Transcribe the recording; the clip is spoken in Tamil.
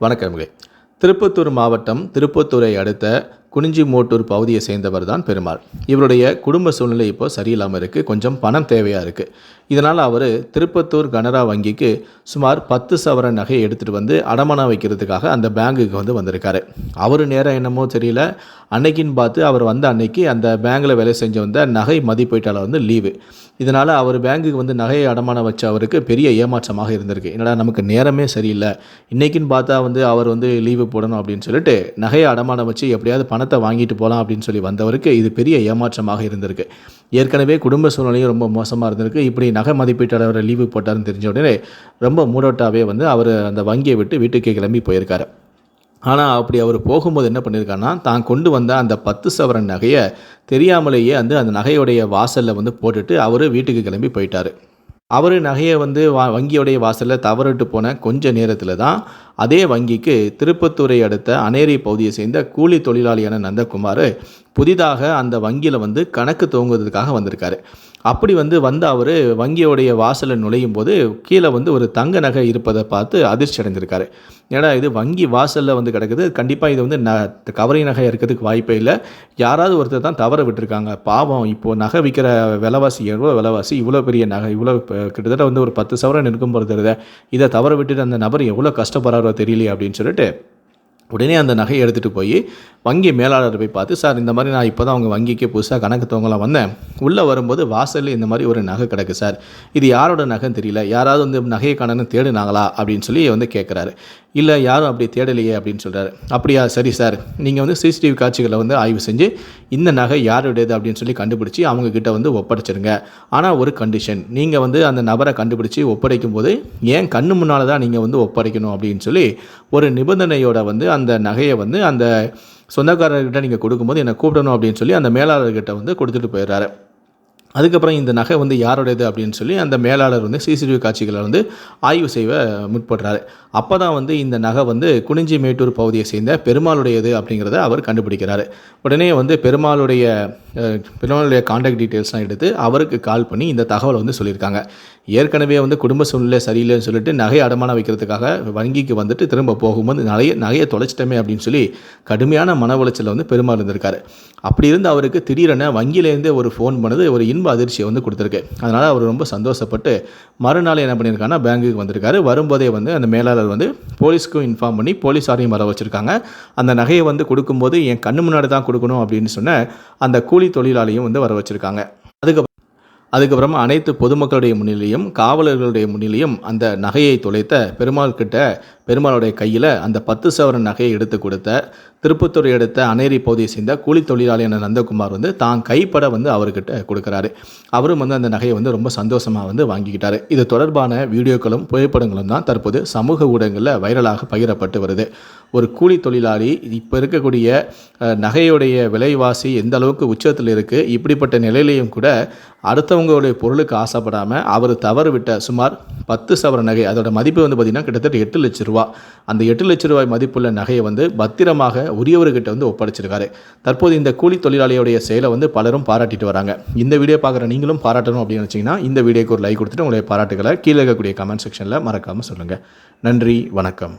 வணக்கம்களே திருப்பத்தூர் மாவட்டம் திருப்பத்தூரை அடுத்த குனிஞ்சிமோட்டூர் பகுதியை சேர்ந்தவர் தான் பெருமாள். இவருடைய குடும்ப சூழ்நிலை இப்போ சரியில்லாமல் இருக்குது கொஞ்சம் பணம் தேவையாக இருக்குது இதனால் அவர் திருப்பத்தூர் கனரா வங்கிக்கு சுமார் பத்து சவர நகையை எடுத்துகிட்டு வந்து அடமானம் வைக்கிறதுக்காக அந்த பேங்குக்கு வந்து வந்திருக்காரு. அவர் நேரம் என்னமோ தெரியல அன்னைக்குன்னு பார்த்து அவர் வந்த அன்னைக்கு அந்த பேங்கில் வேலை செஞ்சு வந்த நகை மதிப்பீட்டாளர் வந்து லீவு இதனால் அவர் பேங்குக்கு வந்து நகையை அடமானம் வச்ச அவருக்கு பெரிய ஏமாற்றமாக இருந்திருக்கு. என்னடா நமக்கு நேரமே சரியில்லை. இன்றைக்கின்னு பார்த்தா வந்து அவர் வந்து லீவு போடணும் அப்படின்னு சொல்லிட்டு நகையை அடமானம் வச்சு எப்படியாவது பணத்தை வாங்கிட்டு போகலாம் அப்படின்னு சொல்லி வந்தவருக்கு இது பெரிய ஏமாற்றமாக இருந்திருக்கு. ஏற்கனவே குடும்ப சூழ்நிலையும் ரொம்ப மோசமாக இருந்திருக்கு. இப்படி நகை மதிப்பீட்டாளர் லீவு போட்டாருன்னு தெரிஞ்ச உடனே ரொம்ப மூடோட்டாவே வந்து அவர் அந்த வங்கியை விட்டு வீட்டுக்கே கிளம்பி போயிருக்காரு. ஆனால் அப்படி அவர் போகும்போது என்ன பண்ணியிருக்காருன்னா தான் கொண்டு வந்த அந்த பத்து சவரன் நகையை தெரியாமலேயே வந்து அந்த நகையுடைய வாசலில் வந்து போட்டுட்டு அவர் வீட்டுக்கு கிளம்பி போயிட்டார். அவர் நகையை வந்து வா வங்கியோடைய வாசலில் தவறிட்டு போன கொஞ்ச நேரத்தில் தான் அதே வங்கிக்கு திருப்பத்தூரை அடுத்த அனேரி பகுதியை சேர்ந்த கூலி தொழிலாளியான நந்தகுமார் புதிதாக அந்த வங்கியில் வந்து கணக்கு துவங்குவதற்காக வந்திருக்காரு. அப்படி வந்து வந்த அவர் வங்கியோடைய வாசலில் நுழையும் போது கீழே வந்து ஒரு தங்க நகை இருப்பதை பார்த்து அதிர்ச்சி அடைஞ்சிருக்காரு ஏன்னா இது வங்கி வாசலில் வந்து கிடக்குது. கண்டிப்பாக இது வந்து ந கவரை நகை இருக்கிறதுக்கு வாய்ப்பே இல்லை. யாராவது ஒருத்தர் தான் தவற விட்டுருக்காங்க. பாவம் இப்போது நகை விற்கிற விலைவாசி எவ்வளோ விலைவாசி இவ்வளோ பெரிய நகை இவ்வளோ கிட்டத்தட்ட வந்து ஒரு பத்து சவரன் இருக்கும் பொறுத்தருத இதை தவற விட்டுட்டு அந்த நபர் எவ்வளோ கஷ்டப்படுறாரு தெரியலையே அப்படின்னு சொல்லிட்டு உடனே அந்த நகையை எடுத்துகிட்டு போய் வங்கி மேலாளர் போய் பார்த்து சார் இந்த மாதிரி நான் இப்போ தான் அவங்க வங்கிக்கு புதுசாக கணக்கு தவங்களாம் வந்தேன். உள்ளே வரும்போது வாசலில் இந்த மாதிரி ஒரு நகை கிடக்கு சார். இது யாரோட நகைன்னு தெரியல. யாராவது வந்து நகையை கணன்னு தேடுனாங்களா? அப்படின்னு சொல்லி வந்து கேட்குறாரு இல்லை யாரும் அப்படி தேடலையே அப்படின்னு சொல்கிறாரு அப்படியா சரி சார் நீங்கள் வந்து சிசிடிவி காட்சிகளை வந்து ஆய்வு செஞ்சு இந்த நகை யாருடையது அப்படின்னு சொல்லி கண்டுபிடிச்சி அவங்கக்கிட்ட வந்து ஒப்படைச்சிருங்க. ஆனால் ஒரு கண்டிஷன் நீங்கள் வந்து அந்த நபரை கண்டுபிடிச்சி ஒப்படைக்கும் போது ஏன் கண்ணு முன்னால் தான் நீங்கள் வந்து ஒப்படைக்கணும் அப்படின்னு சொல்லி ஒரு நிபந்தனையோட வந்து அந்த நகையை வந்து அந்த சொந்தக்காரர்கிட்ட நீங்கள் கொடுக்கும்போது என்னை கூப்பிடணும் அப்படின்னு சொல்லி அந்த மேலாளர்கிட்ட வந்து கொடுத்துட்டு போயிடுறாரு. அதுக்கப்புறம் இந்த நகை வந்து யாருடையது அப்படின்னு சொல்லி அந்த மேலாளர் வந்து சிசிடிவி காட்சிகளை வந்து ஆய்வு செய்ய முற்படுறாரு. அப்போ தான் வந்து இந்த நகை வந்து குனிஞ்சி மேட்டூர் பகுதியை சேர்ந்த பெருமாளுடையது அப்படிங்கிறத அவர் கண்டுபிடிக்கிறாரு. உடனே வந்து பெருமாளுடைய பெருமாளுடைய காண்டாக்ட் டீட்டெயில்ஸ்லாம் எடுத்து அவருக்கு கால் பண்ணி இந்த தகவலை வந்து சொல்லியிருக்காங்க. ஏற்கனவே வந்து குடும்ப சூழ்நிலை சரியில்லைன்னு சொல்லிட்டு நகை அடமானம் வைக்கிறதுக்காக வங்கிக்கு வந்துட்டு திரும்ப போகும்போது நிறைய நகையை தொலைச்சிட்டமே அப்படின்னு சொல்லி கடுமையான மன உளைச்சலில் வந்து பெருமாள் இருந்திருக்காரு. அப்படி இருந்து அவருக்கு திடீரென வங்கியிலேருந்து ஒரு ஃபோன் பண்ணது ஒரு இன் திரும்ப அதிர்ச்சியை வந்து கொடுத்துருக்கு. அதனால் அவர் ரொம்ப சந்தோஷப்பட்டு மறுநாள் என்ன பண்ணியிருக்காங்கன்னா பேங்குக்கு வந்திருக்காரு. வரும்போதே வந்து அந்த மேலாளர் வந்து போலீஸ்க்கும் இன்ஃபார்ம் பண்ணி போலீஸாரையும் வர வச்சுருக்காங்க. அந்த நகையை வந்து கொடுக்கும்போது என் கண்ணு முன்னாடி தான் கொடுக்கணும் அப்படின்னு சொன்ன அந்த கூலி தொழிலாளியும் வந்து வர வச்சுருக்காங்க. அதுக்கப்புறம் அதுக்கப்புறமா அனைத்து பொதுமக்களுடைய முன்னிலையும் காவலர்களுடைய முன்னிலையும் அந்த நகையை தொலைத்த பெருமாள் கிட்ட பெருமாளுடைய கையில் அந்த பத்து சவரன் நகையை எடுத்து கொடுத்த திருப்பத்தூர் எடுத்த அனேரி பகுதியை சேர்ந்த கூலி தொழிலாளியான நந்தகுமார் வந்து தான் கைப்பட வந்து அவர்கிட்ட கொடுக்குறாரு. அவரும் வந்து அந்த நகையை வந்து ரொம்ப சந்தோஷமாக வந்து வாங்கிக்கிட்டாரு. இது தொடர்பான வீடியோக்களும் புகைப்படங்களும் தான் தற்போது சமூக ஊடகங்களில் வைரலாக பகிரப்பட்டு வருது. ஒரு கூலி தொழிலாளி இப்போ இருக்கக்கூடிய நகையுடைய விலைவாசி எந்த அளவுக்கு உச்சத்தில் இருக்குது இப்படிப்பட்ட நிலையிலையும் கூட அடுத்தவங்களுடைய பொருளுக்கு ஆசைப்படாமல் அவர் தவறு விட்ட சுமார் பத்து சவர நகை அதோட மதிப்பு வந்து பார்த்திங்கன்னா கிட்டத்தட்ட எட்டு லட்ச ரூபா. அந்த எட்டு லட்ச ரூபாய் மதிப்புள்ள நகையை வந்து பத்திரமாக உரியவர்கிட்ட வந்து ஒப்படைச்சிருக்காரு. தற்போது இந்த கூலி தொழிலாளியுடைய செயலை வந்து பலரும் பாராட்டிட்டு வராங்க. இந்த வீடியோ பார்க்குற நீங்களும் பாராட்டணும் அப்படின்னு நினச்சிங்கன்னா இந்த வீடியோக்கு ஒரு லைக் கொடுத்துட்டு உங்களுடைய பாராட்டுகளை கீழே இருக்கக்கூடிய கமெண்ட் செக்ஷனில் மறக்காமல் சொல்லுங்கள் நன்றி வணக்கம்.